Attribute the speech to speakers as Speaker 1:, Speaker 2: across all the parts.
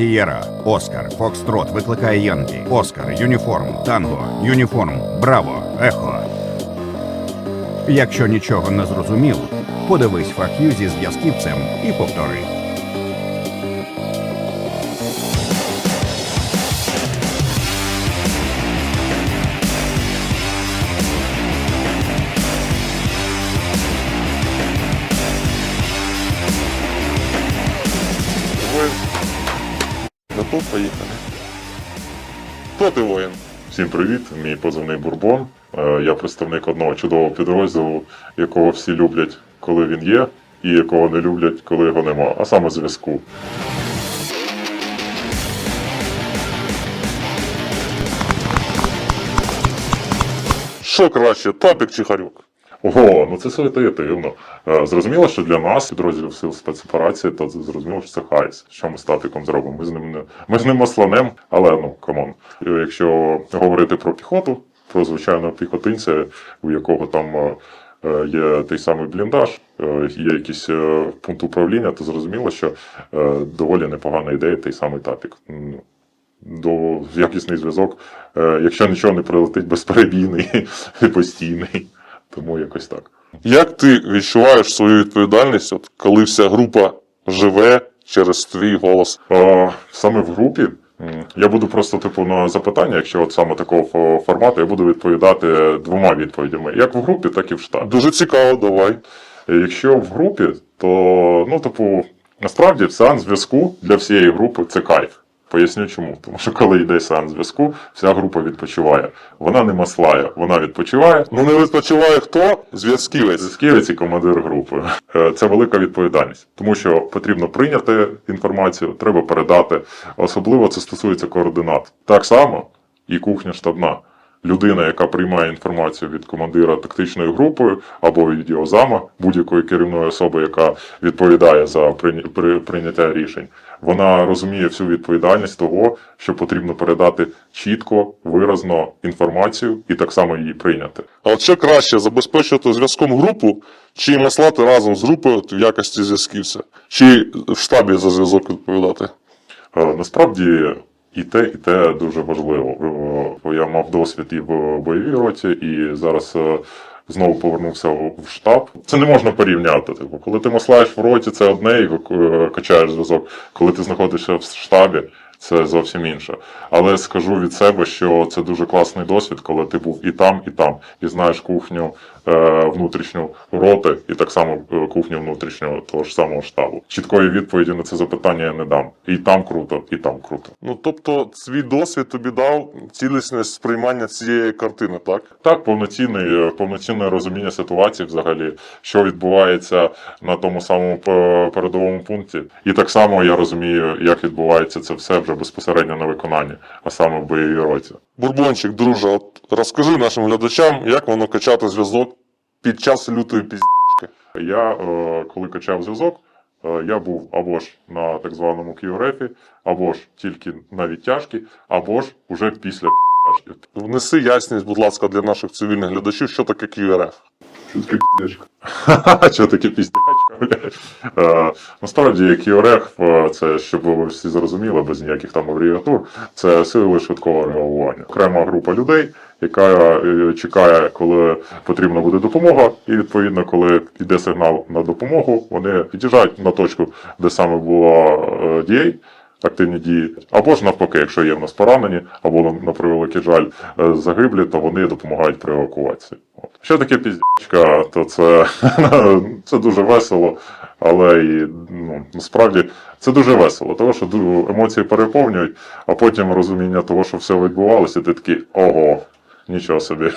Speaker 1: Сієра, Оскар, Фокстрот викликає Янкі, Оскар, Юніформ, Танго, Юніформ, Браво, Ехо. Якщо нічого не зрозумів, подивись фахів зі зв'язківцем і повтори.
Speaker 2: Поїхали? Хто ти воїн?
Speaker 3: Всім привіт, мій позивний Бурбон. Е, Я представник одного чудового підрозділу, якого всі люблять, коли він є, і якого не люблять, коли його нема, а саме зв'язку.
Speaker 2: Що краще, тапік чи харюк?
Speaker 3: Ого, ну це ситуативно. Е, Зрозуміло, що для нас, підрозділів сил спецоперації, то зрозуміло, що це хайс. Що ми з тапіком зробимо? Ми з ним не ми з ним масланем, але ну камон. Е, Якщо говорити про піхоту, про звичайного піхотинця, у якого там е, є той самий бліндаж, є якийсь пункт управління, то зрозуміло, що доволі непогана ідея той самий тапік. Ну, До якісний зв'язок, якщо нічого не прилетить безперебійний постійний. Тому якось так.
Speaker 2: Як ти відчуваєш свою відповідальність, от, коли вся група живе через твій голос?
Speaker 3: А, саме в групі я буду просто типу на запитання, якщо от саме такого формату, я буду відповідати двома відповідями: як в групі, так і в штабі.
Speaker 2: Дуже цікаво, давай.
Speaker 3: Якщо в групі, то ну, типу, насправді сеанс зв'язку для всієї групи це кайф. Поясню чому. Тому що коли йде сеанс зв'язку, вся група відпочиває. Вона не маслає, вона відпочиває.
Speaker 2: Ну не відпочиває хто? Зв'язківець.
Speaker 3: Зв'язківець і командир групи. Е, Це велика відповідальність, тому що потрібно прийняти інформацію, треба передати. Особливо це стосується координат. Так само і кухня штабна. Людина, яка приймає інформацію від командира тактичної групи або від його зама, будь-якої керівної особи, яка відповідає за прийня- при- прийняття рішень, вона розуміє всю відповідальність того, що потрібно передати чітко, виразно інформацію і так само її прийняти.
Speaker 2: А от що краще забезпечувати зв'язком групу, чи маслати разом з групою в якості зв'язківця? Чи в штабі за зв'язок відповідати?
Speaker 3: Е, Насправді і те, і те дуже важливо. Е, Я мав досвід і в бойовій роті, і зараз е, знову повернувся в штаб. Це не можна порівняти. Типу, коли ти маслаєш в роті, це одне і е, качаєш зв'язок. Коли ти знаходишся в штабі, це зовсім інше. Але скажу від себе, що це дуже класний досвід, коли ти був і там, і там, і знаєш кухню внутрішню роти, і так само е, кухню внутрішнього того ж самого штабу. Чіткої відповіді на це запитання я не дам. І там круто, і там круто.
Speaker 2: Ну тобто, свій досвід тобі дав цілісність сприймання цієї картини, так?
Speaker 3: Так, повноцінний, е, повноцінне розуміння ситуації взагалі, що відбувається на тому самому е, передовому пункті. І так само я розумію, як відбувається це все вже безпосередньо на виконанні, а саме в бойовій роті.
Speaker 2: Бурбончик, друже, от розкажи нашим глядачам, як воно качати зв'язок під час лютої піздки.
Speaker 3: Я, е, коли качав зв'язок, е, я був або ж на так званому QRF, або ж тільки на відтяжки, або ж уже після підтяжки.
Speaker 2: Внеси ясність, будь ласка, для наших цивільних глядачів, що таке QRF.
Speaker 3: Що таке піздечка? Що таке піздячка? Е, Насправді QRF, е, це щоб ви всі зрозуміли, без ніяких там абревіатур, це сили швидкого реагування. Окрема група людей, яка е, чекає, коли потрібна буде допомога, і відповідно, коли йде сигнал на допомогу, вони під'їжджають на точку, де саме була дія, активні дії, або ж навпаки, якщо є в нас поранені, або на- превеликий жаль е, загиблі, то вони допомагають при евакуації. От. Що таке піздячка, то це, це дуже весело, але і ну, насправді це дуже весело, тому що емоції переповнюють, а потім розуміння того, що все відбувалося, ти такий ого, нічого собі.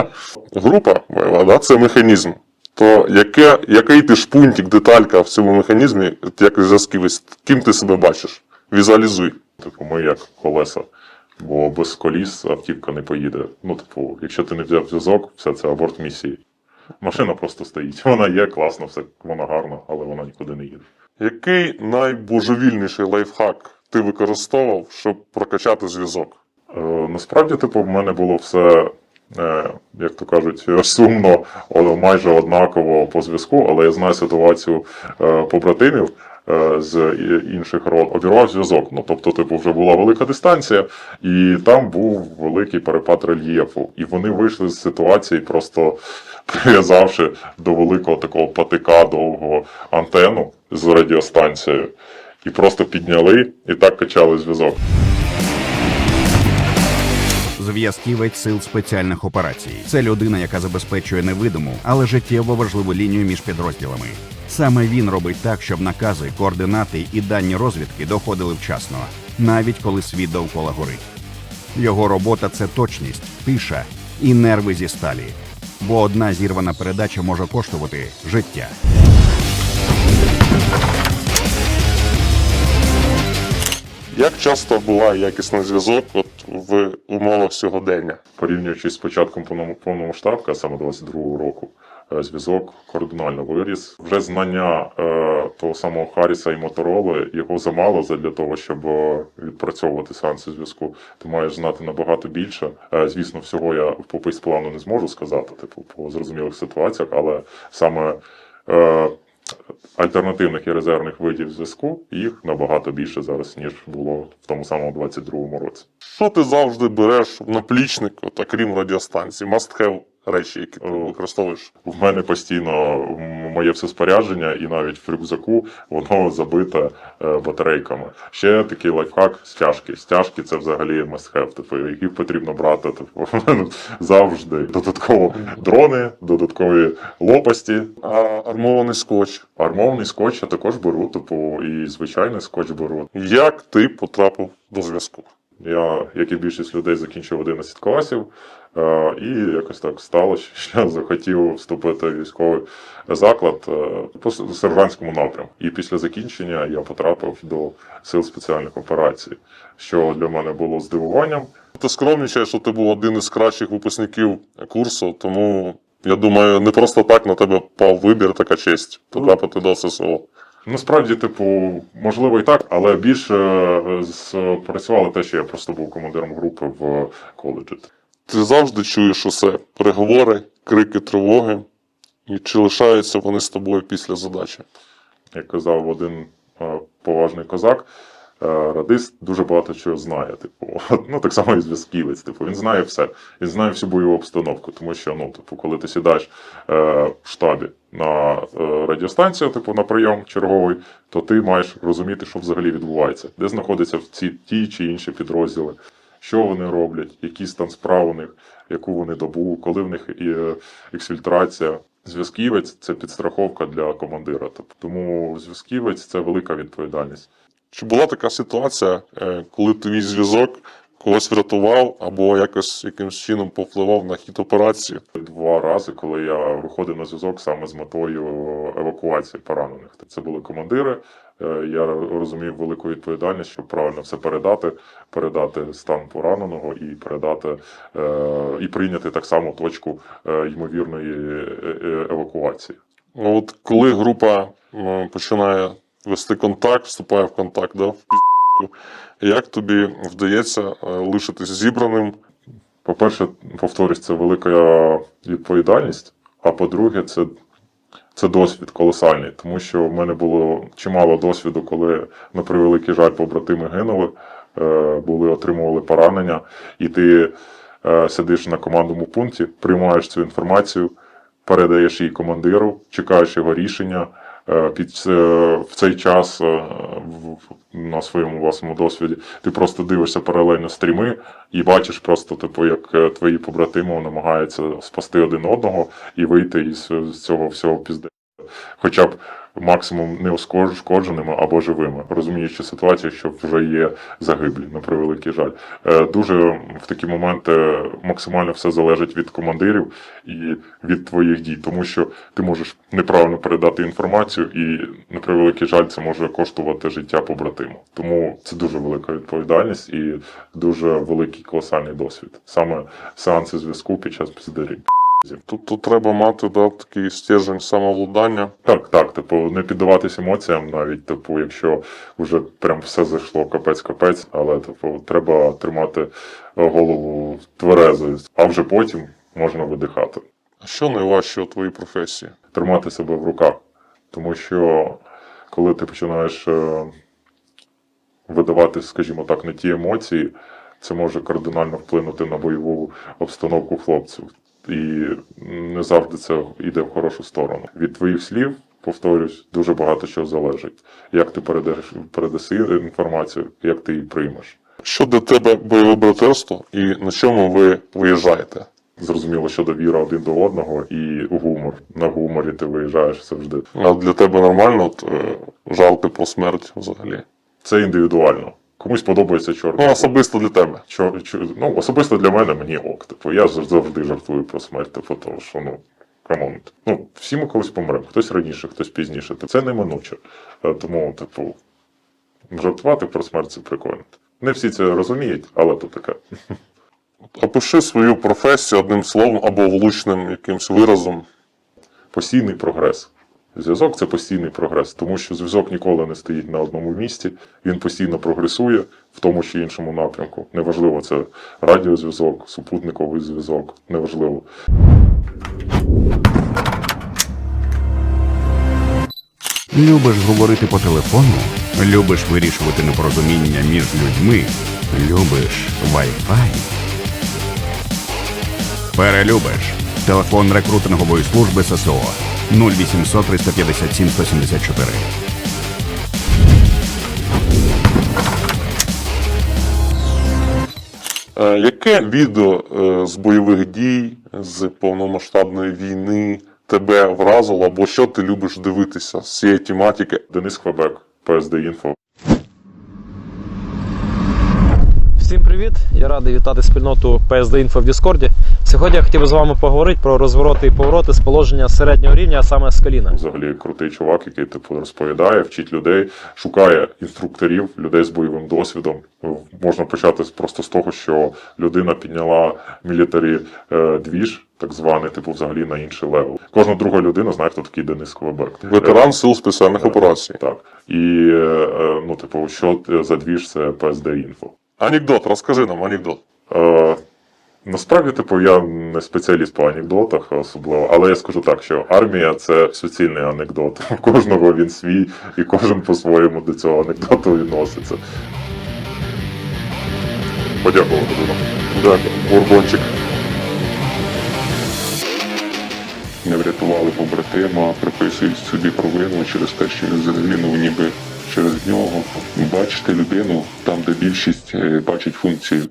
Speaker 2: Група бойова, да, це механізм. То яке, який ти шпунтик, деталька в цьому механізмі, як зв'язківець, ким ти себе бачиш? Візуалізуй.
Speaker 3: Типу, ми як колеса. Бо без коліс автівка не поїде. Ну, типу, якщо ти не взяв зв'язок, все це аборт місії. Машина просто стоїть. Вона є, класно, все, вона гарна, але вона нікуди не їде.
Speaker 2: Який найбожевільніший лайфхак ти використовував, щоб прокачати зв'язок?
Speaker 3: Е, насправді, типу, в мене було все, е, як то кажуть, сумно, але майже однаково по зв'язку, але я знаю ситуацію е, побратимів, з інших род, обірвав зв'язок. Ну тобто, типу, вже була велика дистанція, і там був великий перепад рельєфу. І вони вийшли з ситуації, просто прив'язавши до великого такого патика довгого антенну з радіостанцією, і просто підняли і так качали зв'язок.
Speaker 1: Зв'язківець сил спеціальних операцій. Це людина, яка забезпечує невидиму, але життєво важливу лінію між підрозділами. Саме він робить так, щоб накази, координати і дані розвідки доходили вчасно, навіть коли світ довкола горить. Його робота це точність, тиша і нерви зі сталі. Бо одна зірвана передача може коштувати життя.
Speaker 2: Як часто буває якісний зв'язок от в умовах сьогодення?
Speaker 3: Порівнюючи з початком повномасштабки, а саме 22-го року, е, зв'язок кардинально виріс. Вже знання е, того самого Харріса і Мотороли його замало для того, щоб е, відпрацьовувати сеанси зв'язку. Ти маєш знати набагато більше. Е, звісно, всього я по плану не зможу сказати, типу, по зрозумілих ситуаціях, але саме. Е, Альтернативних і резервних видів зв'язку їх набагато більше зараз, ніж було в тому самому 22-му році.
Speaker 2: Що ти завжди береш в наплічник, от, окрім радіостанції? Must have речі, які ти використовуєш.
Speaker 3: В мене постійно моє все спорядження, і навіть в рюкзаку воно забите е, батарейками. Ще такий лайфхак стяжки. Стяжки це взагалі must have, типу, які потрібно брати. Типу, завжди. Додатково дрони, додаткові лопасті.
Speaker 2: А армований скотч.
Speaker 3: Армовний скотч я також беру, типу, і звичайний скотч беру.
Speaker 2: Як ти потрапив до зв'язку?
Speaker 3: Я, як і більшість людей, закінчив 11 класів, е, і якось так сталося, що я захотів вступити в військовий заклад е, по с- сержантському напрямку. І після закінчення я потрапив до сил спеціальних операцій, що для мене було здивуванням.
Speaker 2: Ти скромнічаєш, що ти був один із кращих випускників курсу, тому я думаю, не просто так на тебе пав вибір, така честь потрапити до ССО.
Speaker 3: Насправді, типу, можливо і так, але більше е, спрацювало те, що я просто був командиром групи в коледжі.
Speaker 2: Ти завжди чуєш усе переговори, крики тривоги, і чи лишаються вони з тобою після задачі?
Speaker 3: як казав один е, поважний козак, е, радист дуже багато чого знає. Типу, ну так само і зв'язківець. Типу, він знає все. Він знає всю бойову обстановку. Тому що, ну, типу, коли ти сідаєш е, в штабі на е, радіостанцію, типу на прийом черговий, то ти маєш розуміти, що взагалі відбувається, де знаходяться ці ті чи інші підрозділи. Що вони роблять, який стан справ у них, яку вони добу, коли в них е, ексфільтрація. Зв'язківець це підстраховка для командира. Тобто, Тому зв'язківець це велика відповідальність.
Speaker 2: Чи була така ситуація, е, коли твій зв'язок когось врятував або якось якимось чином повпливав на хід операції?
Speaker 3: Два рази, коли я виходив на зв'язок саме з метою евакуації поранених. Це були командири. Е, Я розумів велику відповідальність, щоб правильно все передати, передати стан пораненого і передати е, і прийняти так само точку ймовірної евакуації.
Speaker 2: Ну, От коли група починає вести контакт, вступає в контакт, да, в пі***ку, як тобі вдається е, лишитись зібраним?
Speaker 3: По-перше, повторюсь, це велика відповідальність. А по-друге, це, це досвід колосальний, тому що в мене було чимало досвіду, коли, на превеликий жаль, побратими гинули, е, були, отримували поранення, і ти е, сидиш на командному пункті, приймаєш цю інформацію, передаєш її командиру, чекаєш його рішення. Е, Під в цей час е, на своєму власному досвіді ти просто дивишся паралельно стріми і бачиш просто, типу, як е, твої побратими намагаються спасти один одного і вийти із цього всього пізде. Хоча б максимум не ушкодженими або живими, розуміючи ситуацію, що вже є загиблі, на превеликий жаль. Е, Дуже в такі моменти максимально все залежить від командирів і від твоїх дій, тому що ти можеш неправильно передати інформацію, і на превеликий жаль, це може коштувати життя побратиму. Тому це дуже велика відповідальність і дуже великий колосальний досвід. Саме сеанси зв'язку під час піздарів.
Speaker 2: Тут, тут треба мати да, такий стержень самовладання.
Speaker 3: Так, так, типу, не піддаватись емоціям, навіть, типу, якщо вже прям все зайшло капець-капець, але типу, треба тримати голову тверезою, а вже потім можна видихати.
Speaker 2: А що найважче у твоїй професії?
Speaker 3: тримати себе в руках. Тому що коли ти починаєш е, видавати, скажімо так, не ті емоції, це може кардинально вплинути на бойову обстановку хлопців. І не завжди це йде в хорошу сторону. Від твоїх слів, повторюсь, дуже багато чого залежить. Як ти передаєш, передаси інформацію, як ти її приймеш.
Speaker 2: Що для тебе бойове братерство і на чому ви виїжджаєте?
Speaker 3: Зрозуміло, що довіра один до одного і гумор. На гуморі ти виїжджаєш завжди.
Speaker 2: А для тебе нормально от, е, жалти про смерть взагалі?
Speaker 3: Це індивідуально. Комусь подобається чорний.
Speaker 2: Ну, особисто для тебе.
Speaker 3: Чор, чор, ну, особисто для мене мені ок. Типу, я завжди жартую про смерть, типу, тому що ну. Камон. Ну, всі ми колись помремо. Хтось раніше, хтось пізніше. Типу, Це неминуче. Е, Тому, типу, жартувати про смерть це прикольно. Не всі це розуміють, але то таке.
Speaker 2: Опиши свою професію одним словом або влучним якимсь виразом.
Speaker 3: Постійний прогрес. Зв'язок це постійний прогрес, тому що зв'язок ніколи не стоїть на одному місці, він постійно прогресує в тому чи іншому напрямку. Неважливо, це радіозв'язок, супутниковий зв'язок, неважливо.
Speaker 1: Любиш говорити по телефону? Любиш вирішувати непорозуміння між людьми? Любиш Wi-Fi? Перелюбиш. Телефон рекрутингової служби ССО 0800 357 174.
Speaker 2: Е, Яке відео е, з бойових дій, з повномасштабної війни тебе вразило, або що ти любиш дивитися з цієї тематики?
Speaker 3: Денис Хвебек, PSD Інфо.
Speaker 4: Всім привіт! Я радий вітати спільноту PSD Info в Діскорді. Сьогодні я хотів би з вами поговорити про розвороти і повороти з положення середнього рівня, а саме з коліна.
Speaker 3: Взагалі крутий чувак, який типу розповідає, вчить людей, шукає інструкторів, людей з бойовим досвідом. Можна почати просто з того, що людина підняла мілітарі е, двіж, так званий, типу, взагалі на інший левел. Кожна друга людина знає, хто такий Денис Квебек.
Speaker 2: Ветеран сил спеціальних операцій.
Speaker 3: Так. І е, е, ну, типу, що за двіж це PSD Info.
Speaker 2: Анекдот, розкажи нам анекдот.
Speaker 3: Е, насправді, типу, я не спеціаліст по анекдотах особливо, але я скажу так, що армія це суцільний анекдот. У кожного він свій, і кожен по-своєму до цього анекдоту відноситься. Подякувати буду.
Speaker 2: Дякую. Бурбончик.
Speaker 5: не врятували побратима, приписують собі провину через те, що він загинув ніби через нього. Бачити людину там, де більшість е, бачить функцію